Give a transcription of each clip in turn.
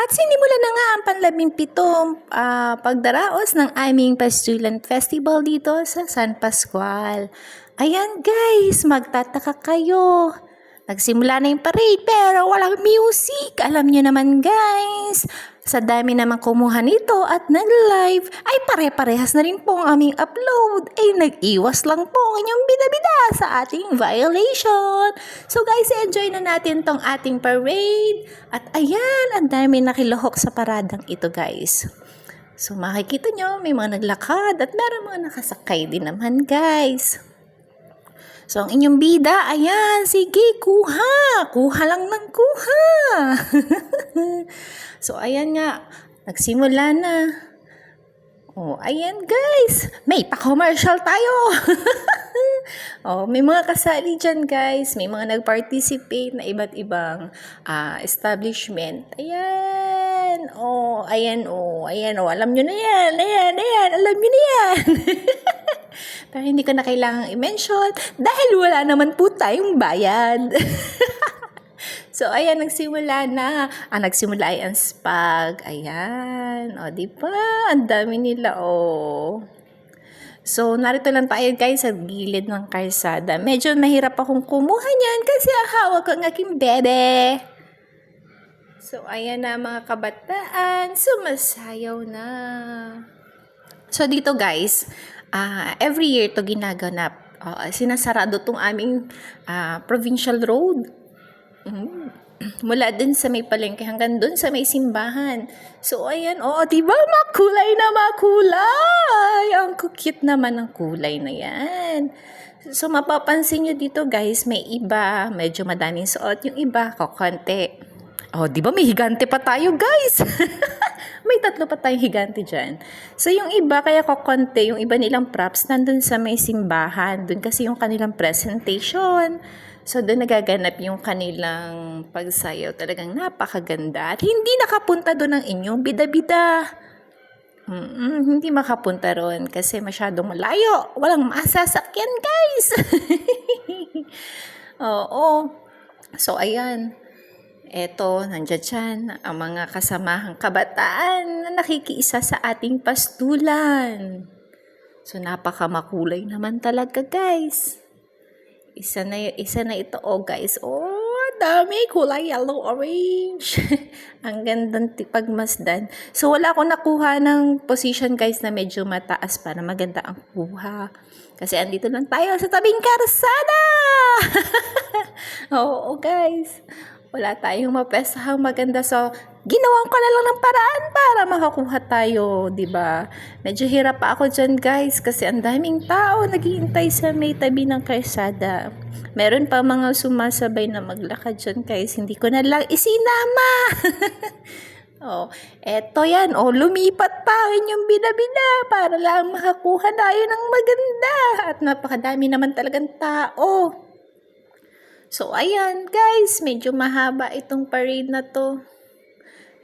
At sinimula na nga ang panlabing pitong ah, pagdaraos ng aming Pastulant Festival dito sa San Pascual. Ayan guys, magtataka kayo. Nagsimula na yung parade pero walang music. Alam nyo naman guys, sa dami naman kumuha nito at nag-live, ay pare-parehas na rin po ang aming upload. Ay nag-iwas lang po ang inyong bida-bida sa ating violation. So guys, enjoy na natin tong ating parade. At ayan, ang dami nakilohok sa paradang ito guys. So makikita nyo, may mga naglakad at meron mga nakasakay din naman guys. So, ang inyong bida, ayan, sige, kuha. Kuha lang ng kuha. so, ayan nga, nagsimula na. Oh, ayan guys, may pa-commercial tayo. oh, may mga kasali dyan guys, may mga nag-participate na iba't ibang ah, establishment. Ayan, oh, ayan, oh, ayan, oh, alam nyo na yan, ayan, ayan, alam nyo na yan. Pero hindi ko na kailangang i-mention dahil wala naman po tayong bayad. so, ayan, nagsimula na. Ah, nagsimula ay ang spag. Ayan. O, di ba? Ang dami nila, oh. So, narito lang tayo guys sa gilid ng karsada. Medyo mahirap akong kumuha niyan kasi ang hawak ang aking bebe. So, ayan na mga kabataan. Sumasayaw na. So, dito guys, ah every year to ginaganap. Ah, sinasarado tong aming ah, provincial road. Mm. Mula dun sa may palengke hanggang dun sa may simbahan. So, ayan, oh, di ba makulay na makulay? Ang cute naman ng kulay na yan. So, mapapansin nyo dito, guys, may iba, medyo madaming suot. Yung iba, kokonti. Oh, di ba may higante pa tayo, guys? may tatlo pa tayong higante dyan. So, yung iba, kaya kokonti, yung iba nilang props, nandun sa may simbahan. Dun kasi yung kanilang presentation. So, doon nagaganap yung kanilang pagsayaw. Talagang napakaganda. At hindi nakapunta doon ang inyong bida-bida. Mm-mm, hindi makapunta ron kasi masyadong malayo. Walang masasakyan, guys. Oo. So, ayan. Eto, nandiyan dyan ang mga kasamahang kabataan na nakikiisa sa ating pastulan. So, napakamakulay naman talaga, guys. Isa na, isa na ito, oh, guys. Oh, dami. Kulay yellow, orange. ang gandang tipagmasdan. So, wala akong nakuha ng position, guys, na medyo mataas para maganda ang kuha. Kasi andito lang tayo sa tabing karsada. Oo, guys. Wala tayong mapesahang maganda. So, ginawan ko na lang ng paraan para makakuha tayo, di ba? Medyo hirap pa ako dyan, guys, kasi ang daming tao naghihintay sa may tabi ng karsada. Meron pa mga sumasabay na maglakad dyan, guys. Hindi ko na lang isinama. oh, eto yan. Oh, lumipat pa ang inyong binabida para lang makakuha tayo ng maganda. At napakadami naman talagang tao. So, ayan, guys, medyo mahaba itong parade na to.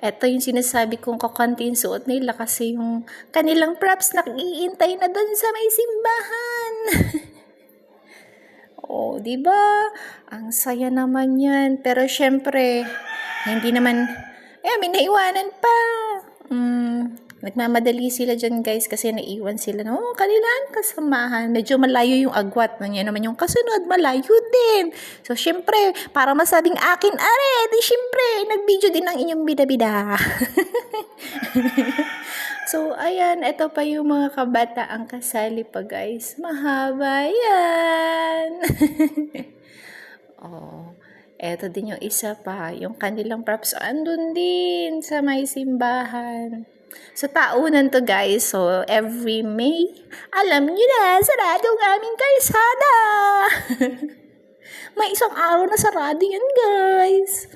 Ito yung sinasabi kong kakantin suot nila kasi yung kanilang props nakiintay na doon sa may simbahan. oh, di ba? Ang saya naman yan. Pero syempre, hindi naman, eh, may naiwanan pa. Mm, nagmamadali sila dyan guys kasi naiwan sila na, oh, kanilang kasamahan. Medyo malayo yung agwat. Nandiyan naman yung kasunod, malayo din. So, syempre, para masabing akin, are, di syempre, nag-video din ang inyong bida-bida. so, ayan, ito pa yung mga kabataang kasali pa guys. Mahaba yan. oh. Eto din yung isa pa, yung kanilang props andun din sa may simbahan. Sa taunan to guys, so every May, alam nyo na, sarado ang aming kalsada. may isang araw na sarado yan guys.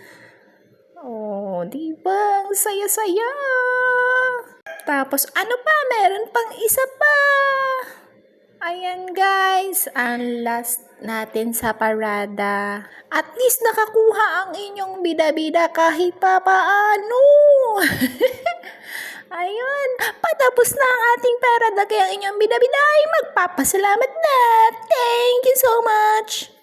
Oh, di ba? Saya-saya. Tapos, ano pa? Meron pang isa pa. Ayan guys, ang last natin sa parada. At least nakakuha ang inyong bida-bida kahit pa paano. Ayun, patapos na ang ating parada kaya ang inyong bida-bida ay magpapasalamat na. Thank you so much.